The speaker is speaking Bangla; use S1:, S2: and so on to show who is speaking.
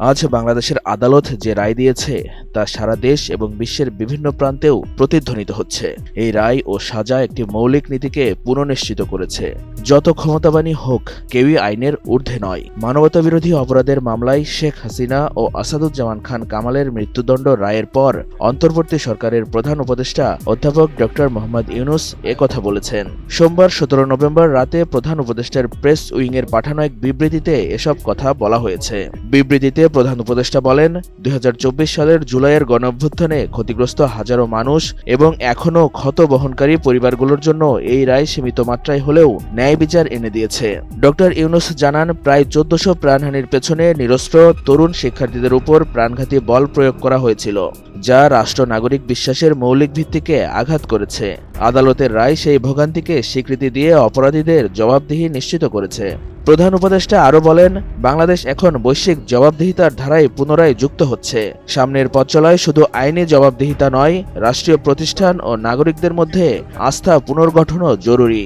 S1: আজ বাংলাদেশের আদালত যে রায় দিয়েছে তা সারা দেশ এবং বিশ্বের বিভিন্ন প্রান্তেও প্রতিধ্বনিত হচ্ছে। এই রায় ও সাজা একটি মৌলিক নীতিকে পুনঃনিশ্চিত করেছে। যত ক্ষমতাবানই হোক, কেউই আইনের ঊর্ধ্বে নয়। মানবতা বিরোধী অপরাধের মামলায় শেখ হাসিনা ও আসাদুজ্জামান খান কামালের মৃত্যুদণ্ড রায়ের পর অন্তর্বর্তী সরকারের প্রধান উপদেষ্টা অধ্যাপক ডক্টর মোহাম্মদ ইউনুস কথা বলেছেন। সোমবার সতেরো নভেম্বর রাতে প্রধান উপদেষ্টার প্রেস উইংয়ের পাঠানো এক বিবৃতিতে এসব কথা বলা হয়েছে। বিবৃতিতে প্রধান উপদেষ্টা বলেন, দুই হাজার চব্বিশ সালের জুলাইয়ের গণঅভ্যুত্থানে ক্ষতিগ্রস্ত হাজারো মানুষ এবং এখনও ক্ষত বহনকারী পরিবারগুলোর জন্য এই রায় সীমিত মাত্রায় হলেও ন্যায় বিচার এনে দিয়েছে। ডক্টর ইউনুস জানান, প্রায় চোদ্দশো প্রাণহানির পেছনে নিরস্ত্র তরুণ শিক্ষার্থীদের উপর প্রাণঘাতী বল প্রয়োগ করা হয়েছিল, যা রাষ্ট্র নাগরিক বিশ্বাসের মৌলিক ভিত্তিকে আঘাত করেছে। আদালতের রায় সেই ভোগান্তিকে স্বীকৃতি দিয়ে অপরাধীদের জবাবদিহি নিশ্চিত করেছে। প্রধান উপদেষ্টা আরও বলেন, বাংলাদেশ এখন বৈশ্বিক জবাবদিহিতার ধারায় পুনরায় যুক্ত হচ্ছে। সামনের পথ চলায় শুধু আইনি জবাবদিহিতা নয়, রাষ্ট্রীয় প্রতিষ্ঠান ও নাগরিকদের মধ্যে আস্থা পুনর্গঠনও জরুরি।